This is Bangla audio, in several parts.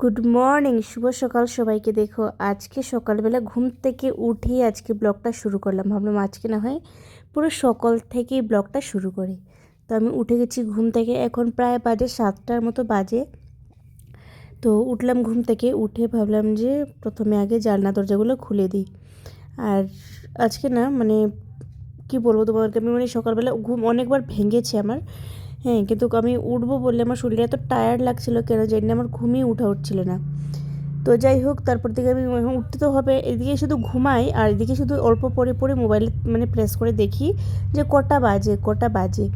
গুড মর্নিং, শুভ সকাল সবাইকে। দেখো, আজকে সকালবেলা ঘুম থেকে উঠেই আজকে ব্লগটা শুরু করলাম। ভাবলাম আজকে না হয় পুরো সকাল থেকেই ব্লগটা শুরু করি। তো আমি উঠে গেছি ঘুম থেকে, এখন প্রায় বাজে সাতটার মতো বাজে। তো উঠলাম ঘুম থেকে, উঠে ভাবলাম যে প্রথমে আগে জানলা দরজাগুলো খুলে দিই। আর আজকে না মানে কি বলব তোমাদেরকে, আমি মানে সকালবেলা ঘুম অনেকবার ভেঙেছে আমার। হ্যাঁ কিন্তু আমি উঠবো বললে আমার শরীরে এত টায়ার্ড লাগছিল কেন জানি আমার ঘুমিয়ে উঠা উঠছিল না। তো যাই হোক, তারপর থেকে আমি উঠতে তো হবে। এদিকে শুধু ঘুমাই আর এদিকে শুধু অল্প পরে পরে মোবাইল মানে প্রেস করে দেখি যে কটা বাজে কটা বাজে।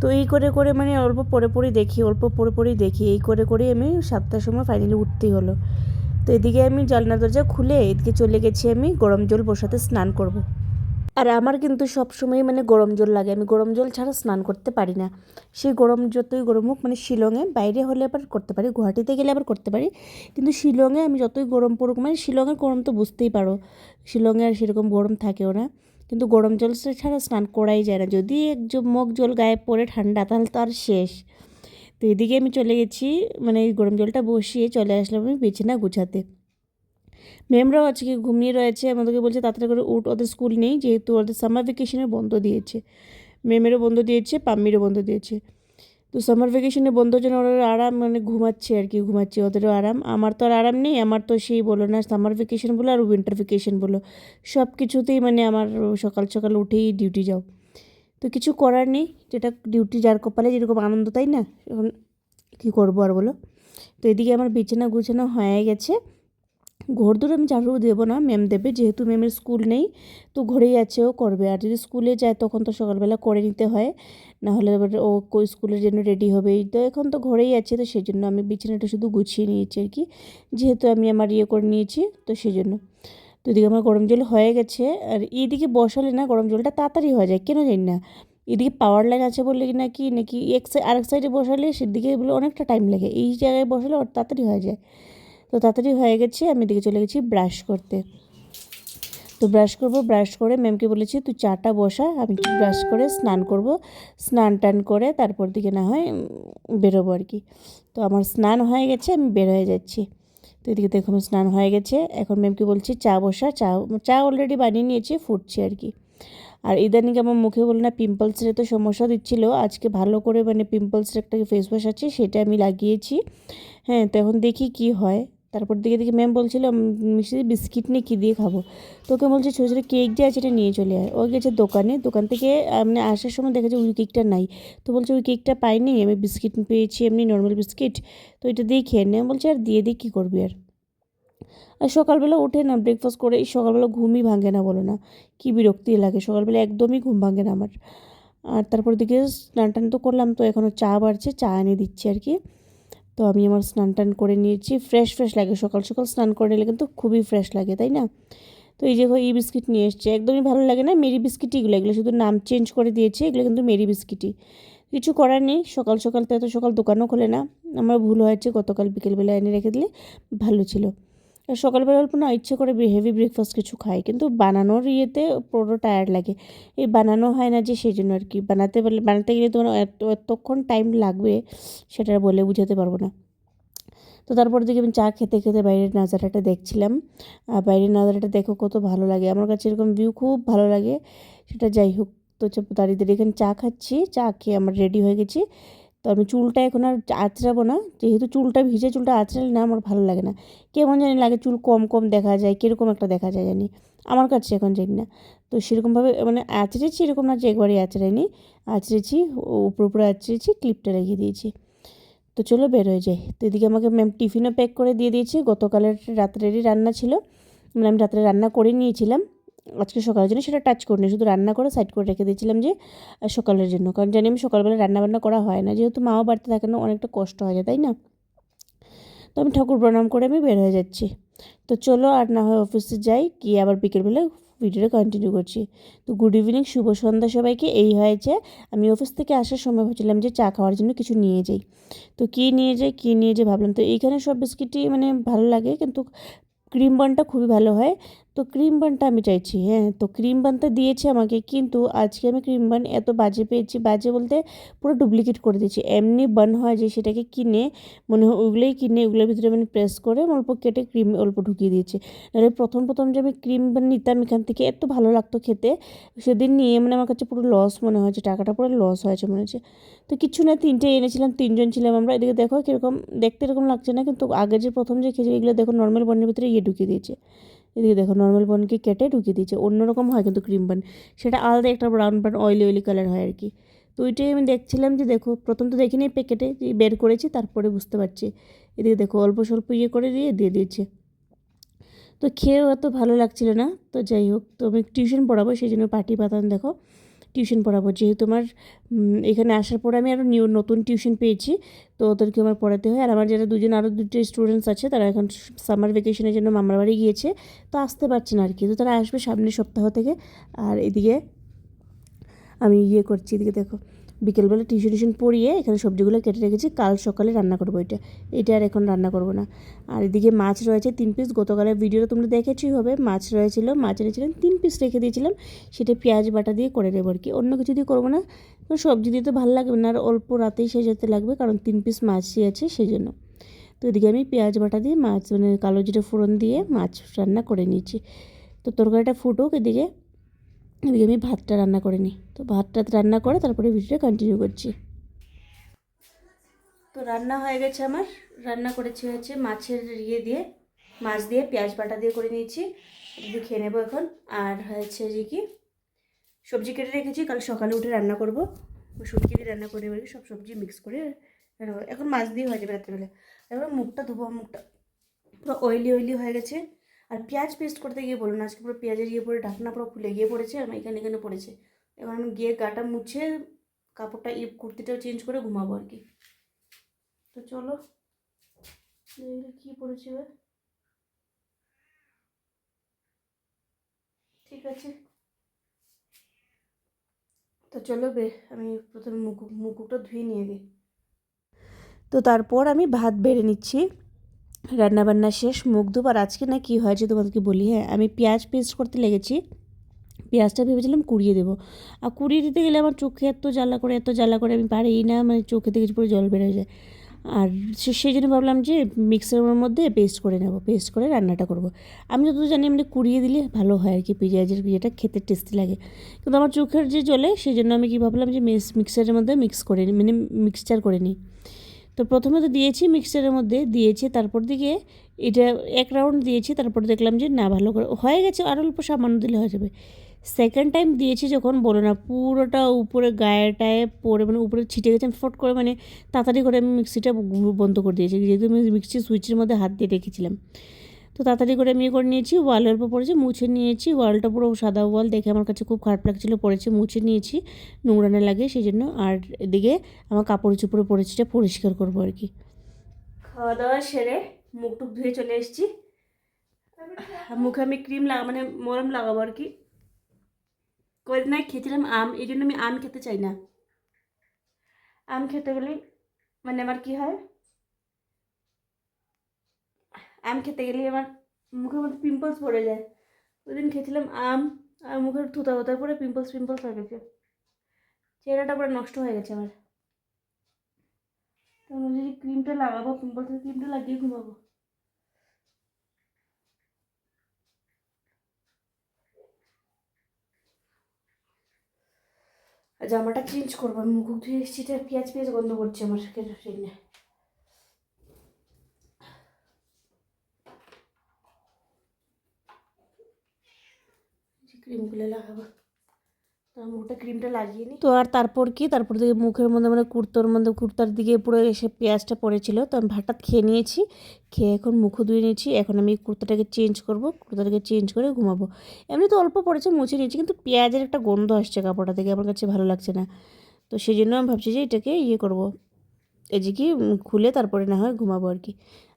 তো এই করে করে মানে অল্প পরে পরে দেখি, অল্প পরে পরেই দেখি। এই করে করে আমি সাতটার সময় ফাইনালি উঠতেই হলো। তো এদিকে আমি জানলা দরজা খুলে এদিকে চলে গেছি আমি গরম জল বসাতে স্নান করব। আর আমার কিন্তু সবসময় মানে গরম জল লাগে। আমি গরম জল ছাড়া স্নান করতে পারি না। সেই গরম যতই গরম হোক মানে শিলংয়ে বাইরে হলে আবার করতে পারি, গুয়াহাটিতে গেলে আবার করতে পারি। কিন্তু শিলংয়ে আমি যতই গরম পড়ুক মানে শিলংয়ের গরম তো বুঝতেই পারো। শিলংয়ে আর সেরকম গরম থাকেও না। কিন্তু গরম জল ছাড়া স্নান করাই যায় না। যদি এক মগ জল গায়ে পড়ে ঠান্ডা, তাহলে তো আর শেষ। তো এদিকে আমি চলে গেছি মানে এই গরম জলটা বসিয়ে চলে আসলাম আমি বিছানা গুছাতে। ম্যামরাও আজকে ঘুমিয়ে রয়েছে, আমাদেরকে বলছে তাড়াতাড়ি করে উঠ, ওদের স্কুল নেই, যেহেতু ওদের সামার ভ্যাকেশনের বন্ধ দিয়েছে। ম্যামেরও বন্ধ দিয়েছে, পাম্মিরও বন্ধ দিয়েছে। তো সামার ভ্যাকেশনে বন্ধ জন্য ওরা আরাম মানে ঘুমাচ্ছে আর কি, ঘুমাচ্ছে, ওদেরও আরাম। আমার তো আর আরাম নেই, আমার তো সেই বলো না সামার ভ্যাকেশন বলো আর উইন্টার ভ্যাকেশন বলো। সব কিছুতেই মানে আমার সকাল সকাল উঠেই ডিউটি যাও। তো কিছু করার নেই, যেটা ডিউটি যার কপালে যেরকম আনন্দ, তাই না? এখন কী করব আর বলো? তো এদিকে আমার বিছানা গুছানো হয়ে গেছে। ঘরদোর আমি ঝাড়ু দেবো না ম্যাম দেবে, যেহেতু ম্যামের স্কুল নেই, তো ঘরেই আছে, ও করবে। আর যদি স্কুলে যায়, তখন তো সকালবেলা করে নিতে হয় না হলে এবার ও স্কুলের জন্য রেডি হবে। তো এখন তো ঘরেই আছে, তো সেই জন্য আমি বিছানাটা শুধু গুছিয়ে নিয়েছি আর কি। যেহেতু আমি আমার ইয়ে করে নিয়েছি, তো সেই জন্য তো এদিকে আমার গরম জল হয়ে গেছে, আর এইদিকে বসালে না, গরম জলটা তাড়াতাড়ি হয়ে যায়, কেন জানি না। এদিকে পাওয়ার লাইন আছে বললে বলে নাকি নাকি এক সাইড আরেক সাইডে বসালে, সেদিকে বলে অনেকটা টাইম লাগে, এই জায়গায় বসালে তাড়াতাড়ি হয়ে যায়। তো তাড়াতাড়ি হয়ে গেছে, আমি দিকে চলে গেছি ব্রাশ করতে। তো ব্রাশ করব ব্রাশ করে ম্যামকে বলেছি, তুই চাটা বসা, আমি ব্রাশ করে স্নান করব। স্নান টান করে তারপর দিকে না হয় বেরোবো আর কি। তো আমার স্নান হয়ে গেছে, আমি বের হয়ে যাচ্ছি। তো এদিকে দেখো আমার স্নান হয়ে গেছে। এখন ম্যামকে বলছি, চা বসা, চা চা অলরেডি বানিয়ে নিয়েছি, ফুটছে আর কি। আর ইদানিং আমার মুখে বলে না পিম্পলসের তো সমস্যা দিচ্ছিল, আজকে ভালো করে মানে পিম্পলসের একটা ফেস ওয়াশ আছে, সেটা আমি লাগিয়েছি। হ্যাঁ তো এখন দেখি কি হয়। তারপর দিকে দিকে ম্যাম বলছিল মিষ্টি বিস্কিট নিয়ে কী দিয়ে খাব? তোকে বলছে, ছোটো ছোটো কেক যে আছে, এটা নিয়ে চলে আয়। ও গেছে দোকানে, দোকান থেকে মানে আসার সময় দেখা যায় ওই কেকটা নাই। তো বলছে, ওই কেকটা পাইনি, আমি বিস্কিট পেয়েছি, এমনি নর্মাল বিস্কিট। তো এটা দিয়ে খেয়ে নে। বলছে, আর দিয়ে দিয়ে কী করবি আর? আর সকালবেলা উঠে না ব্রেকফাস্ট করে সকালবেলা ঘুমই ভাঙে না বলো না। কী বিরক্তি লাগে, সকালবেলা একদমই ঘুম ভাঙে না আমার। আর তারপর দিকে স্নান টান তো করলাম, তো এখনও চা বাড়ছে, চা এনে দিচ্ছি আর কি। তো আমি আমার স্নান টান করে নিয়েছি। ফ্রেশ ফ্রেশ লাগে সকাল সকাল স্নান করে নিলে কিন্তু খুবই ফ্রেশ লাগে, তাই না? তো এই যে এই বিস্কিট নিয়ে এসছে, একদমই ভালো লাগে না মেরি বিস্কিট এগুলো। এগুলো শুধু নাম চেঞ্জ করে দিয়েছে, এগুলো কিন্তু মেরি বিস্কিটই। কিছু করার নেই, সকাল সকাল তো এত সকাল দোকানও খোলে না। আমার ভুল হয়েছে, গতকাল বিকেলবেলা এনে রেখে দিলে, ভালো ছিল। সকালবেলা অল্প না ইচ্ছে করে হেভি ব্রেকফাস্ট কিছু খাই, কিন্তু বানানোর ইয়েতে পুরো টায়ার্ড লাগে। এই বানানো হয় না যে সেই জন্য আর কি, বানাতে পারলে বানাতে গেলে তোমার এত, এতক্ষণ টাইম লাগবে সেটা বলে বুঝাতে পারব না। তো তারপর দিকে আমি চা খেতে খেতে বাইরের নাজারাটা দেখছিলাম। আর বাইরের নাজারাটা দেখো কত ভালো লাগে, আমার কাছে এরকম ভিউ খুব ভালো লাগে। সেটা যাই হোক, তো দাঁড়িয়ে দাঁড়িয়ে এখানে চা খাচ্ছি, চা খেয়ে আমার রেডি হয়ে গেছি। তো আমি চুলটা এখন আর আঁচড়াবো না। যেহেতু চুলটা ভিজে, চুলটা আঁচড়ালে না আমার ভালো লাগে না। কেমন জানি লাগে চুল কম কম দেখা যায়, কীরকম একটা দেখা যায় জানি। আমার কাছে এখন জানি না। তো সেরকমভাবে মানে আঁচড়েছি, এরকম না যে একবারই আঁচড়াইনি। আঁচড়েছি উপরে উপরে আঁচড়েছি, ক্লিপটা রেখে দিয়েছি। তো চলো বের হয়ে যাই। তো এদিকে আমাকে ম্যাম টিফিনও প্যাক করে দিয়ে দিয়েছি। গতকালের রাত্রেরই রান্না ছিল। মানে আমি রাত্রে রান্না করে নিয়েছিলাম। আজকে সকালের জন্য সেটা টাচ করিনি, শুধু রান্না করে সাইড করে রেখে দিয়েছিলাম যে সকালের জন্য। কারণ জানি আমি সকালবেলা রান্নাবান্না করা হয় না, যেহেতু মাও বাড়িতে থাকে না, অনেকটা কষ্ট হয়ে যায়, তাই না? তো আমি ঠাকুর প্রণাম করে আমি বের হয়ে যাচ্ছি। তো চলো আর না হয় অফিসে যাই, গিয়ে আবার বিকেলবেলা ভিডিওটা কন্টিনিউ করছি। তো গুড ইভিনিং শুভ সন্ধ্যা সবাইকে, এই হয়েছে। আমি অফিস থেকে আসার সময় ভাবছিলাম যে চা খাওয়ার জন্য কিছু নিয়ে যাই। তো কী নিয়ে যাই, কী নিয়ে যাই ভাবলাম। তো এইখানে সব বিস্কিটই মানে ভালো লাগে, কিন্তু ক্রিম বনটা খুবই ভালো হয়। তো ক্রিম বানটা আমি চাইছি হ্যাঁ? তো ক্রিম বানটা দিয়েছে আমাকে, কিন্তু আজকে আমি ক্রিম বান এত বাজে পেয়েছি, বাজে বলতে পুরো ডুপ্লিকেট করে দিয়েছি। এমনি বান হয় যে সেটাকে কিনে, মনে হয় ওগুলোই কিনে ওগুলোর ভিতরে মানে প্রেস করে অল্প কেটে ক্রিম অল্প ঢুকিয়ে দিয়েছে। নাহলে প্রথম প্রথম যে আমি ক্রিম বান নিতাম এখান থেকে, এত ভালো লাগতো খেতে। সেদিন নিয়ে মানে আমার কাছে পুরো লস মনে হয়েছে, টাকাটা পুরো লস হয়েছে মনে হচ্ছে। তো কিছু না, তিনটে এনেছিলাম, তিনজন ছিলাম আমরা। এদিকে দেখো কীরকম, দেখতে এরকম লাগছে না, কিন্তু আগে যে প্রথম যে খেয়েছি, এগুলো দেখো নর্মাল বনের ভিতরে ইয়ে ঢুকিয়ে দিয়েছে। এদিকে দেখো নর্মাল বনকে কেটে ঢুকিয়ে দিয়েছে। অন্যরকম হয় কিন্তু ক্রিম বান সেটা আলাদা একটা brown brown oily oily colour হয় আর কি। তো ওইটাই আমি দেখছিলাম যে দেখো, প্রথম তো দেখিনি প্যাকেটে যে বের করেছি, তারপরে বুঝতে পারছি। এদিকে দেখো, অল্প স্বল্প ইয়ে করে দিয়ে দিয়ে দিয়েছে। তো খেয়েও এত ভালো লাগছিল না। তো যাই হোক, তো আমি টিউশন পড়াবো, সেই জন্য পার্টি পাতান দেখো। টিউশন পড়াবো। যেহেতু আমার এখানে আসার পরে আমি আরও নিউ, নতুন টিউশন পেয়েছি, তো ওদেরকে আমার পড়াতে হয়। আর আমার যারা দুজন আরও দুটো স্টুডেন্টস আছে, তারা এখন সামার ভ্যাকেশনের জন্য মামার বাড়ি গিয়েছে, তো আসতে পারছে না আর কি তো তারা আসবে সামনের সপ্তাহ থেকে, আর এদিকে আমি ইয়ে করছি, এদিকে দেখো। বিকেলবেলা টিউশন টিউশন পড়িয়ে এখানে সবজিগুলো কেটে রেখেছি, কাল সকালে রান্না করব এটা। এটা আর এখন রান্না করব না। আর এদিকে মাছ রয়েছে তিন পিস গতকালের ভিডিওটা তোমরা দেখেছই হবে। মাছ রয়েছিল, মাছ এনেছিলাম, তিন পিস রেখে দিয়েছিলাম। সেটা পেঁয়াজ বাটা দিয়ে করে দেবো আর কি অন্য কিছু দিয়ে করব না। সবজি দিয়ে তো ভালো লাগবে না, আর অল্প রাতেই সেজাতে লাগবে, কারণ তিন পিস মাছই আছে সেই জন্য। তো এদিকে আমি পেঁয়াজ বাটা দিয়ে মাছ মানে কালো জিরে ফোড়ন দিয়ে মাছ রান্না করে নিয়েছি। তো তরকারিটা ফুটুক এদিকে। এদিকে আমি ভাতটা রান্না করে নিই। তো ভাতটা রান্না করে তারপরে ভিডিওটা কন্টিনিউ করছি। তো রান্না হয়ে গেছে আমার। রান্না করেছি হচ্ছে মাছের ইয়ে দিয়ে, মাছ দিয়ে পেঁয়াজ বাটা দিয়ে করে নিয়েছি। যদি খেয়ে নেব এখন। আর হয়েছে যে কি, সবজি কেটে রেখেছি। কাল সকালে উঠে রান্না করব। সবজি দিয়ে রান্না করে নেব সব সবজি মিক্স করে রান্না করব। এখন মাছ দিয়ে হয়ে যাবে রাত্রেবেলা। তারপরে মুখটা ধোবো, মুখটা। পুরো অয়েলি অয়েলি হয়ে গেছে। আর পেঁয়াজ পেস্ট করতে গিয়ে বলুন, আজকে পুরো পেঁয়াজের ইয়ে পরে ঢাকনা পুরো খুলে গিয়ে পড়েছে আর এখানে এখানে পড়েছে। এবার আমি গিয়ে গাটা মুছে কাপড়টা ইয়ে কুর্তিটাও চেঞ্জ করে ঘুমাবো আর কি। তো চলো কী পড়েছে এবার। ঠিক আছে। তো চলো বে, আমি প্রথমে মুখ মুখটা ধুয়ে নিয়ে দিই তো তারপর আমি ভাত বেড়ে নিচ্ছি। রান্নাবান্না শেষ, মুখ ধোবার আজকে না কী হয়েছে তোমাদেরকে বলি? হ্যাঁ আমি পেঁয়াজ পেস্ট করতে লেগেছি। পেঁয়াজটা ভেবেছিলাম কুড়িয়ে দেবো। আর কুড়িয়ে দিতে গেলে আমার চোখে এত জ্বালা করে, এত জ্বালা করে আমি পারি না মানে চোখে থেকে পুরো জল বেরোয় যায়। আর সেই জন্য ভাবলাম যে মিক্সারের মধ্যে পেস্ট করে নেব পেস্ট করে রান্নাটা করব। আমি যত জানি মানে কুড়িয়ে দিলে ভালো হয় আর কি পেঁয়াজের ইয়েটা খেতে টেস্টি লাগে। কিন্তু আমার চোখের যে জলে, সেই জন্য আমি কী ভাবলাম যে মিক্সারের মধ্যে মিক্স করে নিই মানে মিক্সচার করে নিই তো প্রথমে তো দিয়েছি মিক্সচারের মধ্যে, দিয়েছি, তারপর দিকে এটা এক রাউন্ড দিয়েছি, তারপর দেখলাম যে না, ভালো করে হয়ে গেছে, আর অল্প সামান্য দিলে হয়ে যাবে। সেকেন্ড টাইম দিয়েছি যখন, বলো না, পুরোটা উপরে গায়েটায় পরে মানে উপরে ছিটে গেছে, আমি ফট করে মানে তাড়াতাড়ি করে আমি মিক্সিটা বন্ধ করে দিয়েছি, যেহেতু আমি মিক্সি সুইচের মধ্যে হাত দিয়ে রেখেছিলাম। তো তাড়াতাড়ি করে আমি করে নিয়েছি, ওয়ালের উপর পড়েছি, মুছে নিয়েছি, ওয়ালটা পুরো সাদা ওয়াল, দেখে আমার কাছে খুব খারাপ লাগছিল, পড়েছে, মুছে নিয়েছি নোংরা না লাগে সেই জন্য আর এদিকে আমার কাপড় চুপড়ে পড়েছিটা পরিষ্কার করব আর কি। খাওয়া দাওয়া সেরে মুখ টুক ধুয়ে চলে এসেছি। মুখে আমি ক্রিম লাগা মানে মরম লাগাবো আর কি। কয়েকদিন আগে খেয়েছিলাম আম, এই জন্য আমি আম খেতে চাই না। আম খেতে গেলে মানে আমার কি হয়? আম খেতে গেলে আমার মুখের মধ্যে পিম্পলস পড়ে যায়। ওই দিন খেয়েছিলাম আম আর মুখের থুতা থুতার পরে পিম্পলস পিম্পলস হয়ে গেছে চেহারাটা পুরো নষ্ট হয়ে গেছে আমার। তো আমি যদি ক্রিমটা লাগাবো পিম্পলসের ক্রিমটা লাগিয়ে ঘুমাবো। জামাটা চেঞ্জ করব। আমি মুখ ধুয়ে এসেছি পেঁয়াজ পেঁয়াজ গন্ধ করছে আমার সেই ক্রিমগুলো লাগাবো। ক্রিমটা লাগিয়ে তো আর তারপর কি? তারপর থেকে মুখের মধ্যে মানে কুর্তোর মধ্যে, কুর্তার দিকে পুরো এসে পেঁয়াজটা পড়েছিল। তো আমি ভাতটা খেয়ে নিয়েছি। খেয়ে এখন মুখও ধুয়ে নিয়েছি। এখন আমি কুর্তাটাকে চেঞ্জ করব। কুর্তাটাকে চেঞ্জ করে ঘুমাবো। এমনি তো অল্প পড়েছে, মুছে নিয়েছি। কিন্তু পেঁয়াজের একটা গন্ধ আসছে কাপড়টা থেকে। আমার কাছে ভালো লাগছে না। তো সেই জন্য আমি ভাবছি যে এটাকে ইয়ে করব। এই যে কি খুলে তারপরে না হয় ঘুমাবো আর কি।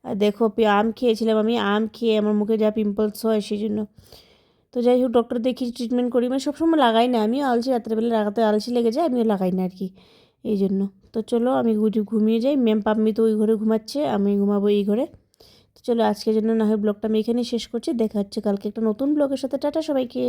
আর দেখো আম খেয়েছিলাম আমি। আম খেয়ে আমার মুখে যা পিম্পলস হয় সেই জন্য। তো যাই হোক ডক্টর দেখি ট্রিটমেন্ট করি। মানে সবসময় লাগাই না। আমি আলসি, রাত্রেবেলা লাগাতে আলসি লেগে যায়, আমিও লাগাই না আর কি এই জন্য। তো চলো, আমি ঘুমিয়ে যাই। ম্যাম পাম্মি তো ওই ঘরে ঘুমাচ্ছে, আমি ঘুমাবো এই ঘরে। তো চলো, আজকের জন্য না হয় ব্লগটা আমি এখানেই শেষ করছি। দেখা হচ্ছে কালকে একটা নতুন ব্লগের সাথে। টাটা সবাইকে।